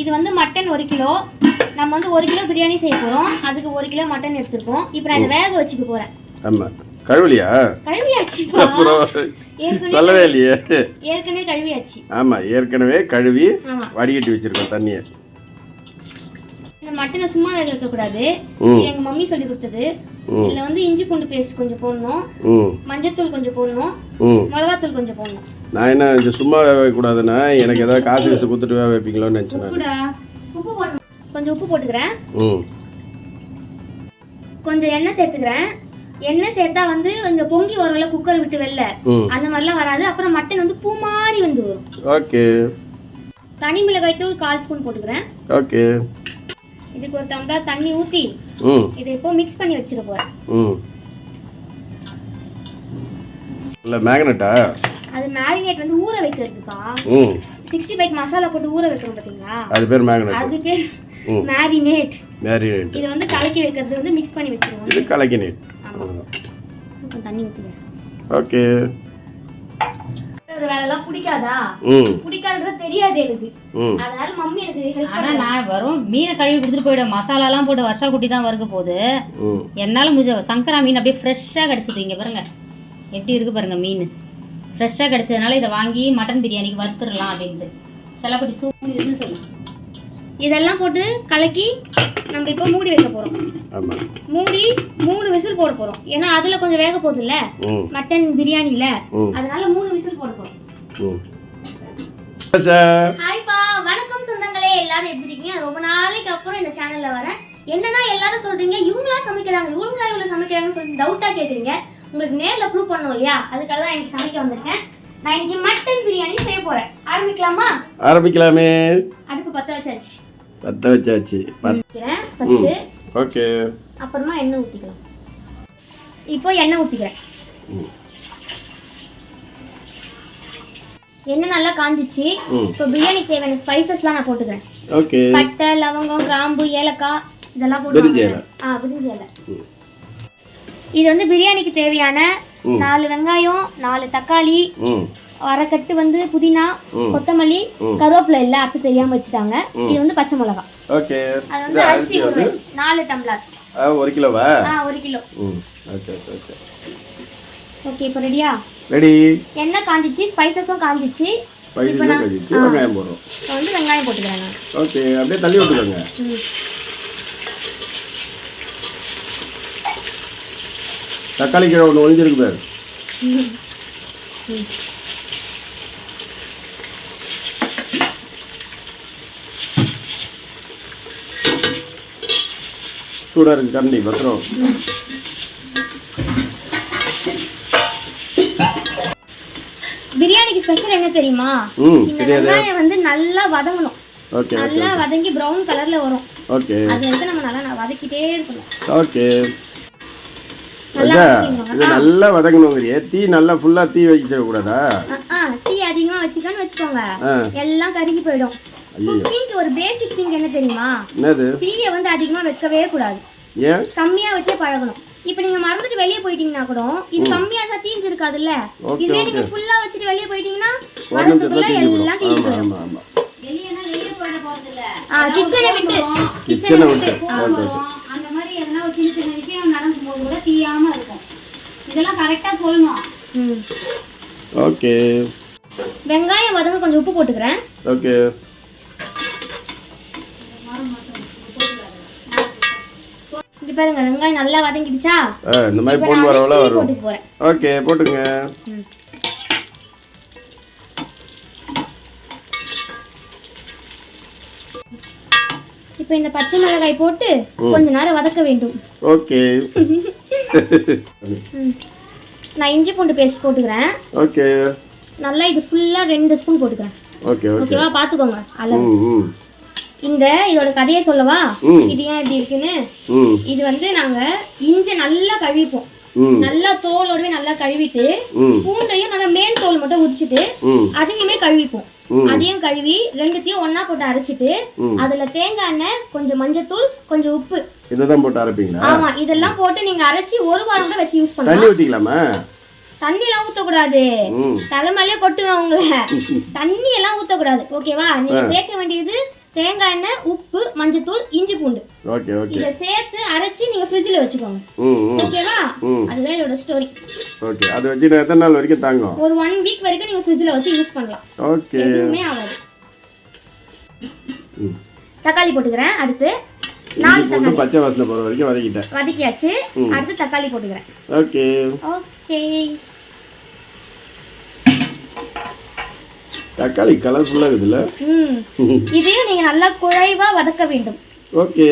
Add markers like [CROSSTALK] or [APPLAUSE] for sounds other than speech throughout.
இது வந்து மட்டன் ஒரு கிலோ. நம்ம வந்து ஒரு கிலோ பிரியாணி செய்ய போறோம். அதுக்கு ஒரு கிலோ மட்டன் எடுத்திருக்கோம். இப்போ நான் இதை வேக வச்சுக்க போறேன். ஆமா. கழுவலியா? ஏற்கனவே சொல்லவே இல்லையே. ஏற்கனவே கழுவியாச்சு. ஆமா ஏற்கனவே கழுவி வடிகட்டி வச்சிருக்கோம் தண்ணியை. இந்த மட்டனை சும்மா வேக வைக்க கூடாது. எங்க மம்மி சொல்லி கொடுத்தது. இதுல வந்து இஞ்சி பூண்டு பேஸ்ட் கொஞ்சம் போடணும். ம் மஞ்சத்தூள் கொஞ்சம் போடணும். மிளகாத்தூள் கொஞ்சம் போடணும். நான் என்ன சும்மா வேக வைக்கக்கூடாதுன்னா எனக்கு ஏதாவது காசு காசு கொடுத்துட்டு வேக வைப்பீங்களோன்னு நினச்சேன் கொஞ்சம் உப்பு போட்டுக்கிறேன். ம். கொஞ்சம் எண்ணெய் சேர்த்துக்கிறேன். எண்ணெய் சேர்த்தா வந்து கொஞ்சம் பொங்கி வரும்ல குக்கர் விட்டு வெளில. அந்த மாதிரிலாம் வராது. அப்புறம் மட்டன் வந்து பூ மாதிரி வந்து வரும். ஓகே. தனி மிளகாய் தூள் கால் ஸ்பூன் போட்டுக்கிறேன். ஓகே. இதுக்கு ஒரு டம்ளர் தண்ணி ஊற்றி இதை இப்போ மிக்ஸ் பண்ணி வச்சிட போகிறேன் இல்லை மேக்னெட்டா? அது மேரினேட் வந்து ஊற வைக்கிறதுப்பா. ம். சிக்ஸ்டி ஃபைவ் மசாலா போட்டு ஊற வைக்கிறோம் பார்த்தீங்களா அது பேர் மேக்னெட் அது பேர் மேரினேட் மேரினேட் இது வந்து கலக்கி வைக்கிறது வந்து மிக்ஸ் பண்ணி வச்சிருவோம். இது கலக்கினேட் ஆமாம் கொஞ்சம் தண்ணி ஊற்றுவேன் ஓகே. ஒரு வேலைலாம் பிடிக்காதா? ம். பிடிக்காதுன்றது தெரியாது எனக்கு. அதனால மம்மி எனக்கு ஆனா நான் வரும் மீனை கழுவி கொடுத்துட்டு போயிடும் மசாலாலாம் போட்டு வருஷா குட்டி தான் வறுக்க போகுது. என்னால முடிஞ்ச சங்கரா மீன் அப்படியே ஃப்ரெஷ்ஷாக கிடச்சிது. இங்க பாருங்க. எப்படி இருக்கு பாருங்க மீன். ஃப்ரெஷ்ஷாக கிடைச்சதுனால இதை வாங்கி மட்டன் பிரியாணிக்கு வறுத்துடலாம் அப்படின்ட்டு செல்லப்பட்டி சூழ்நிலைன்னு சொல்லி. இதெல்லாம் போட்டு கலக்கி நம்ம இப்போ மூடி வைக்க போறோம். ஆமாம் மூடி மூணு விசில் போட போறோம். ஏன்னா அதுல கொஞ்சம் வேக போகுதுல்ல? மட்டன் பிரியாணில ம் அதனால மூணு விசில் போட போறோம். ம் சார் ஹாய்ப்பா வணக்கம் சொந்தங்களே. எல்லாரும் எப்படி இருக்கீங்க? ரொம்ப நாளைக்கு அப்புறம் இந்த சேனல்ல வரேன். என்னன்னா எல்லாரும் சொல்றீங்க இவங்களா சமைக்கிறாங்க இவங்களா இவ்வளவு சமைக்கிறாங்கன்னு சொல்லி டவுட்டா கேக்குறீங்க. உங்களுக்கு நேர்ல ப்ரூவ் பண்ணணும் இல்லையா? அதுக்காக தான் எனக்கு சமைக்க வந்திருக்கேன். நான் இன்னைக்கு மட்டன் பிரியாணி செய்ய போறேன். ஆரம்பிக்கலாமா? ஆரம்பிக்கலாமே. அடுப்பு பத்த வச்சாச்சு. பற்ற வச்சாச்சு. ஓகே. அப்புறமா எண்ணெய் ஊற்றிக்கலாம் இப்போ எண்ணெய் ஊற்றிக்கிறேன். எண்ணெய் நல்லா காஞ்சிச்சு. இப்போ பிரியாணிக்கு தேவையான ஸ்பைசஸ்லாம் நான் போட்டுக்கிறேன். ஓகே. பட்டை லவங்கம் கிராம்பு ஏலக்காய் இதெல்லாம் போட்டு. ஆ இலை ம். இது வந்து பிரியாணிக்கு தேவையான. நாலு வெங்காயம் நாலு தக்காளி அரைக்கட்டு வந்து புதினா. கொத்தமல்லி. கருவேப்பிலை இல்லை அத்தை தெரியாம வச்சுட்டாங்க. இது வந்து பச்சை மிளகாய். ஓகே. அது வந்து அரிசி வச்சு- நாலு டம்ளர். ஒரு கிலோவா? ஆ ஒரு கிலோ. Okay okay okay. இப்போ ரெடியா ரெடி எண்ணெய் காஞ்சிச்சு ஸ்பைசஸும் காஞ்சிச்சு. பைசா கழிச்சு வெங்காயம் போடுறோம். வந்து வெங்காயம் போட்டுக்கிறேன் நான். ஓகே அப்படியே தள்ளி விட்டுக்கோங்க. தக்காளி கீழே ஒன்று ஒளிஞ்சிருக்கு பாரு. சூடாக இருக்கு கரண்டி பத்திரம். பிரியாணிக்கு ஸ்பெஷல் என்ன தெரியுமா? இந்த வெங்காயம் வந்து நல்லா வதங்கணும். ஓகே நல்லா வதங்கி ப்ரௌன் கலர்ல வரும். ஓகே. அது வந்து நம்ம நல்லா வதக்கிட்டே இருக்கணும் ஓகே. இது நல்லா வதங்கணுங்கிறியே தீ நல்லா ஃபுல்லாக தீ வச்சிடக்கூடாதா அஹ், அஹ், டீ அதிகமா வச்சுக்கோன்னு வச்சுக்கோங்க. எல்லாம் கருகி போயிடும். குக்கிங்க்கு ஒரு பேசிக் திங் என்ன தெரியுமா? என்னது? தீயை வந்து அதிகமா வைக்கவே கூடாது. ஏன்? கம்மியா வச்சே பழகணும். இப்போ நீங்க மறந்துட்டு வெளியே போயிட்டீங்கன்னா கூட இது கம்மியா தான் தீஞ்சு இருக்காதுல்ல? இதுவே நீங்க ஃபுல்லா வச்சுட்டு வெளியே போயிட்டீங்கன்னா வரதுக்குள்ள எல்லாம் தீஞ்சு போயிடும் ஆமாம் ஆமாம் வெளியேனா வெளியே போயிட போறது இல்ல ஆ கிச்சனை விட்டு கிச்சனை விட்டு ஓகே ஓகே அந்த மாதிரி எதனா ஒரு சின்ன சின்ன விஷயம் நடந்து போது கூட தீயாம இருக்கும். இதெல்லாம் கரெக்டா சொல்லணும். ம். ஓகே. வெங்காயம் வதங்க கொஞ்சம் உப்பு போட்டுக்கிறேன். ஓகே. இங்க பாருங்க வெங்காயம் நல்லா வதங்கிடுச்சா? இந்த மாதிரி பொன் சில்லி வரும். ஓகே போட்டுங்க இப்போ இந்த பச்சை மிளகாய் போட்டு கொஞ்ச நேரம் வதக்க வேண்டும். ஓகே. நான் இஞ்சி பூண்டு பேஸ்ட் போட்டுக்கிறேன். ஓகே. நல்லா இது ஃபுல்லா ரெண்டு ஸ்பூன் போட்டுக்கிறேன். Okay okay. ஓகேவா? பாத்துக்கோங்க அளவு இந்த இதோட கதையை சொல்லவா? இது ஏன் இப்படி இருக்குன்னு? இது வந்து நாங்க இஞ்சி நல்லா கழுவிப்போம். நல்லா தோலோடவே நல்லா கழுவிட்டு பூண்டையும் நல்லா மேல் தோல் மட்டும் உரிச்சிட்டு அதையுமே கழுவிப்போம். அதையும் கழுவி ரெண்டுத்தையும் ஒண்ணா போட்டு அரைச்சிட்டு. அதுல தேங்காய் எண்ணெய் கொஞ்சம் மஞ்சத்தூள் கொஞ்சம் உப்பு. இதை தான் போட்டு அரைப்பீங்களா? ஆமா இதெல்லாம் போட்டு நீங்க அரைச்சி ஒரு வாரம் கூட வச்சு யூஸ் தண்ணி பண்ணலாம். ஊற்றிக்கலாமா தண்ணி எல்லாம் ஊத்தக்கூடாது. தலைமையிலே கொட்டுவேன் உங்களை. [LAUGHS] தண்ணி எல்லாம் ஊத்தக்கூடாது. ஓகேவா? நீங்க சேர்க்க வேண்டியது தேங்காய் எண்ணெய் உப்பு மஞ்சத்தூள் இஞ்சி பூண்டு. Okay okay. இதை சேர்த்து அரைச்சி நீங்க ஃப்ரிட்ஜில் வச்சுக்கோங்க. ஓகேவா அதுதான் இதோட ஸ்டோரி ஓகே அது வச்சுட்டு எத்தனை நாள் வரைக்கும் தாங்கும்? ஒரு ஒன் வீக் வரைக்கும் நீங்க ஃப்ரிட்ஜில் வச்சு யூஸ் பண்ணலாம். ஓகே. எதுவுமே ஆகாது. தக்காளி போட்டுக்கிறேன் அடுத்து நாலு பூண்டு பச்சை வாசனை போகிற வரைக்கும் வதக்கிட்டேன். வதக்கியாச்சு. அடுத்து தக்காளி போட்டுக்கிறேன். ஓகே. ஓகே தக்காளி கலர்ஃபுல்லாக இருக்குதுல்ல? இதையும் நீங்க நல்லா குழைவா வதக்க வேண்டும். ஓகே.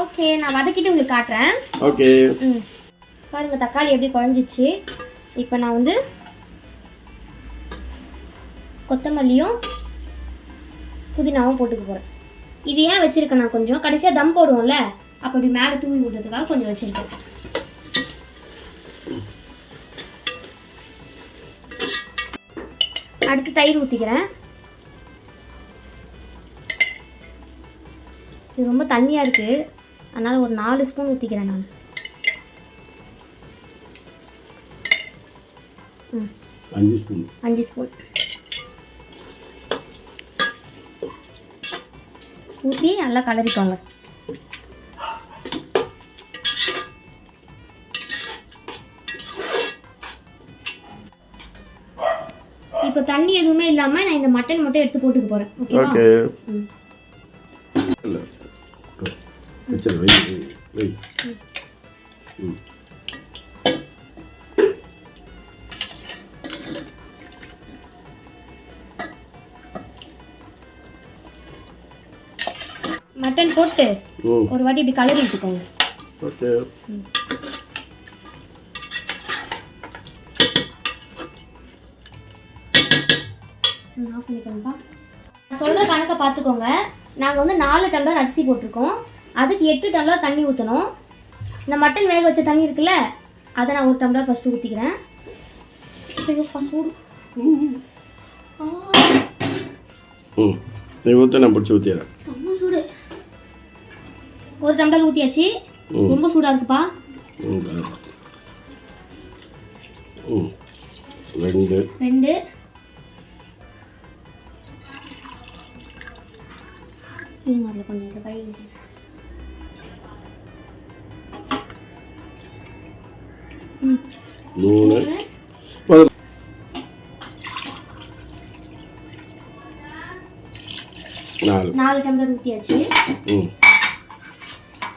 ஓகே நான் வதக்கிட்டு உங்களுக்கு காட்டுறேன். ஓகே. பாருங்க தக்காளி எப்படி குழஞ்சிச்சு. இப்போ நான் வந்து கொத்தமல்லியும் புதினாவும் போட்டுக்க போகிறேன் இது ஏன் வச்சிருக்கேன் நான் கொஞ்சம்? கடைசியாக தம் போடுவோம்ல. அப்போ இப்படி மேலே தூவி விடுறதுக்காக கொஞ்சம் வச்சிருக்கேன். அடுத்து தயிர் ஊற்றிக்கிறேன் இது ரொம்ப தண்ணியாக இருக்குது அதனால் ஒரு நாலு ஸ்பூன் ஊற்றிக்கிறேன் நான். அஞ்சு ஸ்பூன். அஞ்சு ஸ்பூன். ஊற்றி நல்லா கலரிக்கோங்க. இப்போ தண்ணி எதுவுமே இல்லாமல் நான் இந்த மட்டன் மட்டும் எடுத்து போட்டுக்க ஓகேவா ஓகே இல்லை. வச்சிரு வை வை, மட்டன் போட்டு ஒரு வாட்டி இப்படி கலரி விட்டுக்கோங்க ஓகே பண்ணிக்கோங்கப்பா நான் சொல்கிற கணக்கை பார்த்துக்கோங்க. நாங்கள் வந்து நாலு டம்ளர் அரிசி போட்டிருக்கோம். அதுக்கு எட்டு டம்ளர் தண்ணி ஊற்றணும் இந்த மட்டன் வேக வச்ச தண்ணி இருக்குல்ல அதை நான் ஒரு டம்ளர் ஃபஸ்ட்டு ஊற்றிக்கிறேன் ம் நீ ஊற்ற நான் பிடிச்சி ஊற்றிடுறேன் செம்ம சூடு. ஒரு டம்ளர் ஊற்றியாச்சு ரொம்ப சூடாக இருக்குப்பா. ரெண்டு. ரெண்டு. இருங்க அதில் கொஞ்சம் இந்த கை ம் மூணு நாலு நாலு டம்ளர் ஊற்றியாச்சு ம்.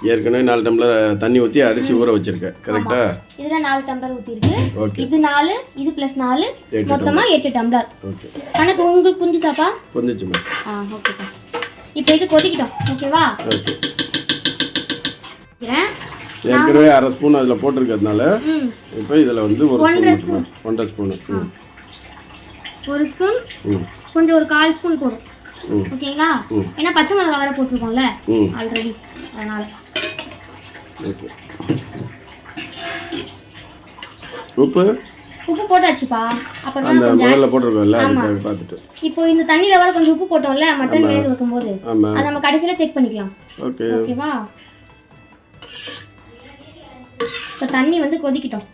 ஏற்கனவே நாலு டம்ளர் தண்ணி ஊற்றி அரிசி ஊற வச்சிருக்கேன் கரெக்டா இதில் நாலு டம்ளர் ஊற்றிருக்கு ஓகே. இது நாலு இது ப்ளஸ் நாலு. மொத்தமாக எட்டு டம்ளர் ஓகே. கணக்கு உங்களுக்கு புரிஞ்சுச்சாப்பா? புரிஞ்சிச்சுமா ஆ ஓகேப்பா இப்போ இது கொதிக்கிட்டோம் ஓகேவா ஓகே. ஏற்கனவே அரை ஸ்பூன் அதில் போட்டிருக்கிறதுனால இப்போ இதில் வந்து ஒரு ஒன்றரை ஸ்பூன் ஒன்றரை ஸ்பூனு. ஒரு ஸ்பூன்? கொஞ்சம் ஒரு கால் ஸ்பூன் போதும். ம். ஓகேங்களா. ஏன்னா பச்சை மிளகா வேற போட்டிருக்கோம்ல? ஆல்ரெடி அதனால. உப்பு? உப்பு போட்டாச்சுப்பா. அப்புறமா அந்த முதல்ல போட்டிருக்கோம்ல பார்த்துட்டு. இப்போ இந்த தண்ணியில வர கொஞ்சம் உப்பு போட்டோம்ல மட்டன் வேக வைக்கும்போது. ஆமாம் அதை நம்ம கடைசியில செக் பண்ணிக்கலாம். ஓகே. ஓகேவா? இப்போ தண்ணி வந்து கொதிக்கிட்டோம்.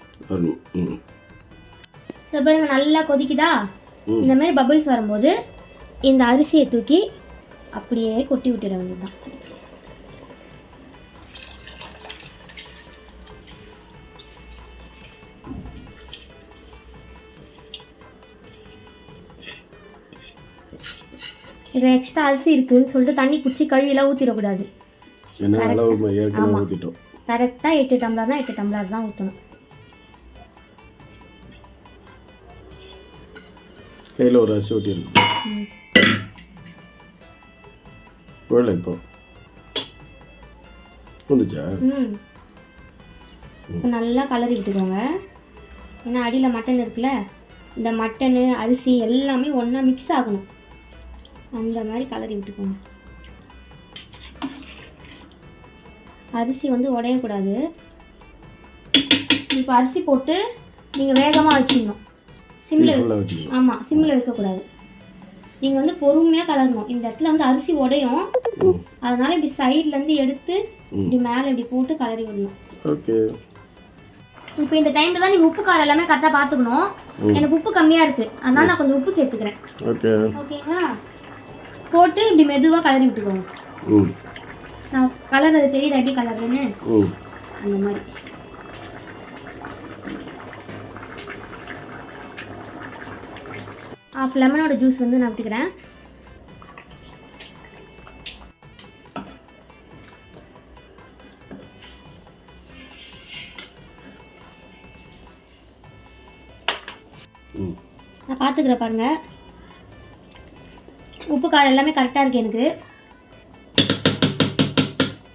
இதை பாருங்க நல்லா கொதிக்குதா. இந்த மாதிரி பபிள்ஸ் வரும்போது இந்த அரிசியை தூக்கி அப்படியே கொட்டி விட்டுட வேண்டியதுதான். இதில் எக்ஸ்ட்ரா அரிசி இருக்குன்னு சொல்லிட்டு தண்ணி குச்சி கழுவிலாம் ஊற்றிடக்கூடாது ஊற்றிட்டோம் கரெக்டாக எட்டு டம்ளர் தான் எட்டு டம்ளர் தான் ஊற்றணும் கையில் ஒரு அரிசி ஊற்றிருக்கு ம். போடல இப்போ. வந்துச்சா ம். இப்ப நல்லா கலரி விட்டுக்கோங்க. ஏன்னா அடியில் மட்டன் இருக்குல்ல? இந்த மட்டனு அரிசி எல்லாமே ஒன்றா மிக்ஸ் ஆகணும். அந்த மாதிரி கலரி விட்டுக்கோங்க. அரிசி வந்து உடையக்கூடாது. இப்போ அரிசி போட்டு நீங்கள் வேகமாக வச்சிடணும். சிம்மில் ஆமாம் சிம்மில் வைக்கக்கூடாது. நீங்கள் வந்து பொறுமையாக கலரணும். இந்த இடத்துல வந்து அரிசி உடையும். அதனால இப்படி சைட்லேருந்து எடுத்து இப்படி மேலே இப்படி போட்டு கலரி விடணும். ஓகே. இப்போ இந்த டைம்ல தான் நீங்கள் உப்பு காரம் எல்லாமே கரெக்டாக பார்த்துக்கணும். ம். எனக்கு உப்பு கம்மியாக இருக்குது அதனால நான் கொஞ்சம் உப்பு சேர்த்துக்கிறேன். ஓகே. ஓகேங்களா? போட்டு இப்படி மெதுவாக கலரி விட்டுக்கோங்க. நான் கலர் அது தெரியுது எப்படி கலருன்னு? அந்த மாதிரி. ஆஃப் லெமனோட ஜூஸ் வந்து நான் விட்டுக்கிறேன். நான் பார்த்துக்கிறேன் பாருங்க. உப்பு காரம் எல்லாமே கரெக்டாக இருக்கு எனக்கு.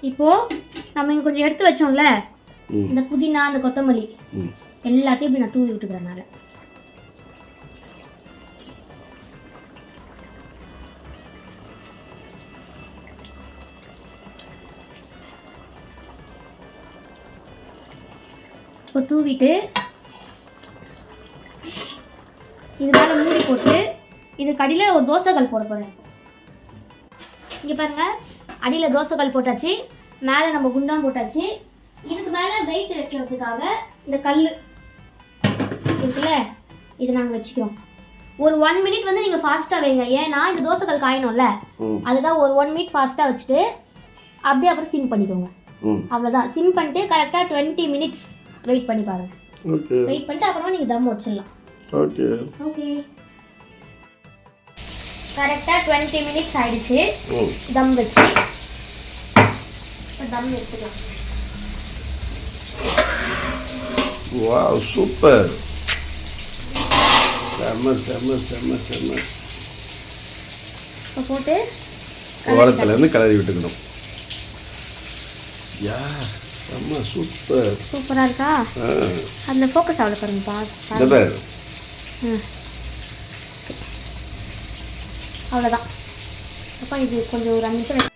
இப்போது நம்ம இங்கே கொஞ்சம் எடுத்து வச்சோம்ல? இந்த புதினா அந்த கொத்தமல்லி எல்லாத்தையும் இப்படி நான் தூவி விட்டுக்கிறேன் மேலே இப்போ தூவிட்டு இது மேலே மூடி போட்டு இதுக்கு அடியில் ஒரு தோசைக்கல் போட போகிறேன் இங்கே பாருங்க அடியில் தோசைக்கல் போட்டாச்சு மேலே நம்ம குண்டான் போட்டாச்சு. இதுக்கு மேலே வெயிட் வைக்கிறதுக்காக இந்த கல் இருக்குல்ல இதை நாங்கள் வச்சுக்கிறோம். ஒரு ஒன் மினிட் வந்து நீங்கள் ஃபாஸ்ட்டாக வைங்க. ஏன்னா இந்த தோசைக்கல் காயணும்ல அதுதான் ஒரு ஒன் மினிட் ஃபாஸ்ட்டாக வச்சுட்டு அப்படியே அப்புறம் சிம் பண்ணிக்கோங்க. அவ்வளோதான் சிம் பண்ணிட்டு கரெக்டாக டுவெண்ட்டி மினிட்ஸ் வெயிட் பண்ணி பாருங்கள் ஓகே. வெயிட் பண்ணிட்டு அப்புறமா நீங்கள் தம் வச்சிடலாம். ஓகே. ஓகே. கரெக்டாக டுவெண்ட்டி மினிட்ஸ் ஆயிடுச்சு. தம் வச்சு. தம் எடுத்துக்கலாம். Wow super. செம்ம செம்ம செம்ம செம்ம இப்போ போட்டு ஓரத்துலேருந்து கிளறி விட்டுக்கணும். யா செம்ம சூப்பர். சூப்பராக இருக்கா? அதில் ஃபோக்கஸ் ஆகல பாருங்க பாரு. ம் அவ்வளோதான் அப்போ இது கொஞ்சம் ஒரு அஞ்சு நிமிஷம்